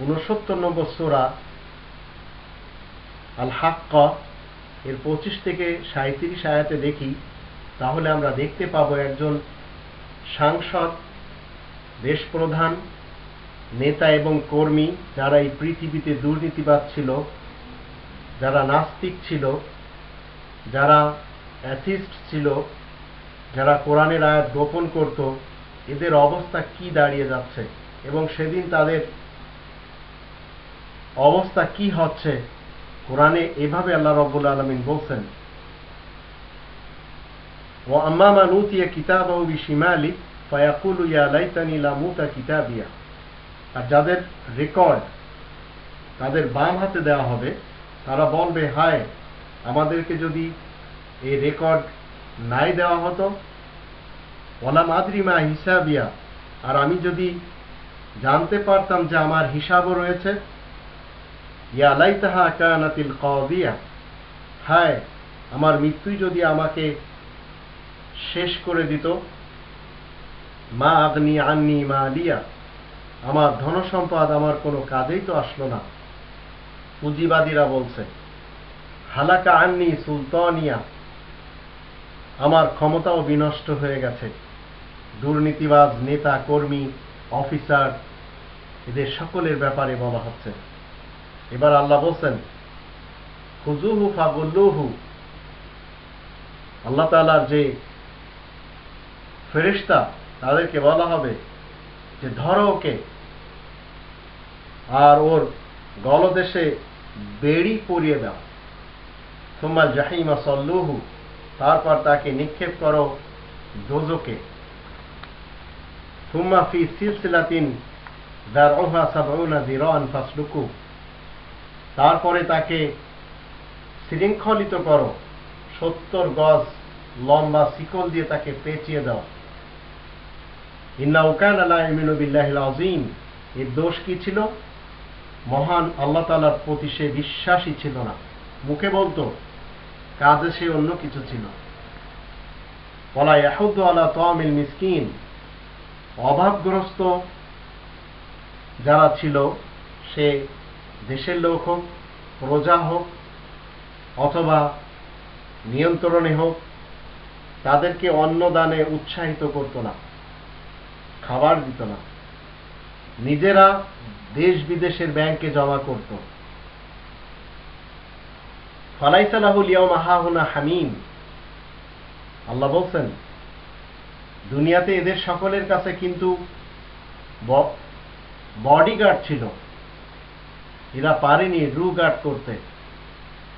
উনসত্তর নম্বর সোরা আল হাক্কা এর পঁচিশ থেকে সাঁত্রিশ আয়াতে দেখি, তাহলে আমরা দেখতে পাবো একজন সাংসদ দেশ প্রধান নেতা এবং কর্মী, যারা এই পৃথিবীতে দুর্নীতিবাদ ছিল, যারা নাস্তিক ছিল, যারা অ্যাথিস্ট ছিল, যারা কোরআনের আয়াত গোপন করত, এদের অবস্থা কি দাঁড়িয়ে যাচ্ছে? এবং সেদিন তাদের অবস্থা কি হচ্ছে? কোরআনে এভাবে আল্লাহ রব্বুল আলমিন বলছেন ও বিশিমালি ফায়াকুলু ইয়া লাইতানি লামুতা কিতাবিয়া। আর যাদের রেকর্ড তাদের বাম হাতে দেওয়া হবে, তারা বলবে, হায়, আমাদেরকে যদি এই রেকর্ড নাই দেওয়া হতো ওলা মাদ্রিমা হিসাবিয়া। আর আমি যদি জানতে পারতাম যে আমার হিসাবও রয়েছে ইয়া লাইতাহা কানাতিল কদিয়া। হায়, আমার মৃত্যুই যদি আমাকে শেষ করে দিত, মা আগ্নি আন্নি মা আলিয়া আমার ধনসম্পদ আমার কোনো কাজেই তো আসলো না। পুঁজিবাদীরা বলছে, হালাকা আন্নি সুলতানিয়া, আমার ক্ষমতাও বিনষ্ট হয়ে গেছে। দুর্নীতিবাজ নেতা, কর্মী, অফিসার, এদের সকলের ব্যাপারে বলা হচ্ছে। এবার আল্লাহ বলছেন খুজুহু ফাগুল্লুহু। আল্লাহ তালার যে ফেরিস্তা তাদেরকে বলা হবে যে ধরো ওকে। আর ওর গলদেশে বেড়ি পরিয়ে দাও। তোমার জাহিমা সল্লুহু, তারপর তাকে নিক্ষেপ করো দোজকে। ফি সিলসিলাতিন দারউহা সাবউনা যিরান ফাসলুকু। তারপরে তাকে শৃঙ্খলিত করো। সত্তর গজ লম্বা শিকল দিয়ে তাকে পেঁচিয়ে দাও। ইন্না উকান আল্লাহ ইমিনুবিল্লাহিল আজিম এর দোষ কি ছিল? মহান আল্লাহ তালার প্রতি সে বিশ্বাসী ছিল না। মুখে বলতো, কাজে সে অন্য কিছু ছিল। বলা ইয়াহুদ্দ আলা তোয়ামিল মিসকিন। অভাবগ্রস্ত যারা ছিল, সে দেশের লোক হোক, প্রজা হোক, অথবা নিয়ন্ত্রণে হোক, তাদেরকে অন্নদানে উৎসাহিত করত না, খাবার দিত না। নিজেরা দেশ বিদেশের ব্যাংকে জমা করত। ফালাইসালাহুল ইয়াউমা হাহুনা হামিম। আল্লাহ বলছেন, দুনিয়াতে এদের সকলের কাছে কিন্তু বডিগার্ড ছিল। এরা পারেনি রু গার্ড করতে।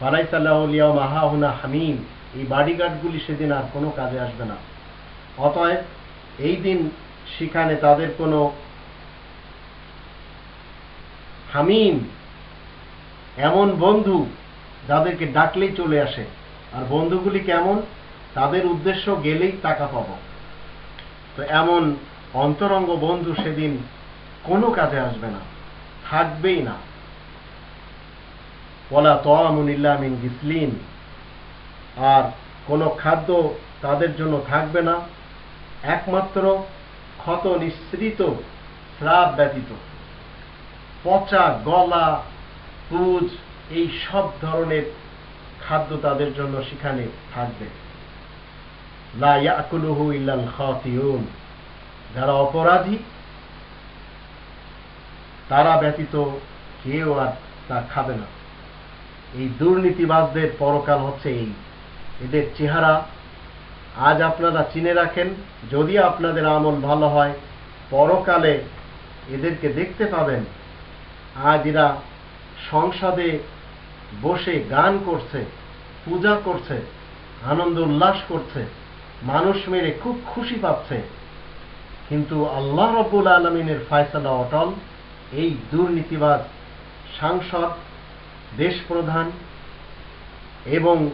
ফালাইসাল্লাহুল ইয়াউমা হাহুনা হামিম। এই বডিগার্ডগুলি সেদিন আর কোনো কাজে আসবে না। অতএব এই দিন সেখানে তাদের কোনো হামিম এমন বন্ধু যাদেরকে ডাকলেই চলে আসে। আর বন্ধুগুলি কেমন? তাদের উদ্দেশ্য গেলেই টাকা পাব। তো এমন অন্তরঙ্গ বন্ধু সেদিন কোনো কাজে আসবে না। থাকবেই না। বলা তোয়ামুন ইল্লামিন গিসলিন আর কোনো খাদ্য তাদের জন্য থাকবে না। একমাত্র ক্ষত নিঃসৃত স্রাব ব্যতীত। পচা গলা, পুজ, এই সব ধরনের খাদ্য তাদের জন্য সেখানে থাকবে। লা ইয়াকুলুহু ইল্লাল খাতিউন। যারা অপরাধী, তারা ব্যতীত কেউ আর তা খাবে না। এই দুর্নীতিবাজদের পরকাল হচ্ছে এই। এদের চেহারা আজ আপনারা চিনে রাখেন, যদি আপনাদের আমল ভালো হয়, পরকালে এদেরকে দেখতে পাবেন। আজ এরা সংসদে বসে গান করছে, পূজা করছে, আনন্দ উল্লাস করছে, মানুষ মেরে খুব খুশি পাচ্ছে। কিন্তু আল্লাহ রব্বুল আলমিনের ফায়সালা অটল, এই দুর্নীতিবাজ সাংসদ দেশপ্রধান এবং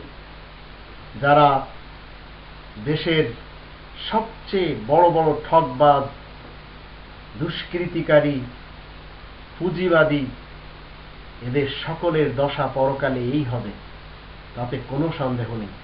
যারা দেশের সবচেয়ে বড় বড় ঠকবাজ দুষ্কৃতিকারী, পুঁজিবাদী, এদের সকলের দশা পরকালে এই হবে, তাতে কোনো সন্দেহ নেই।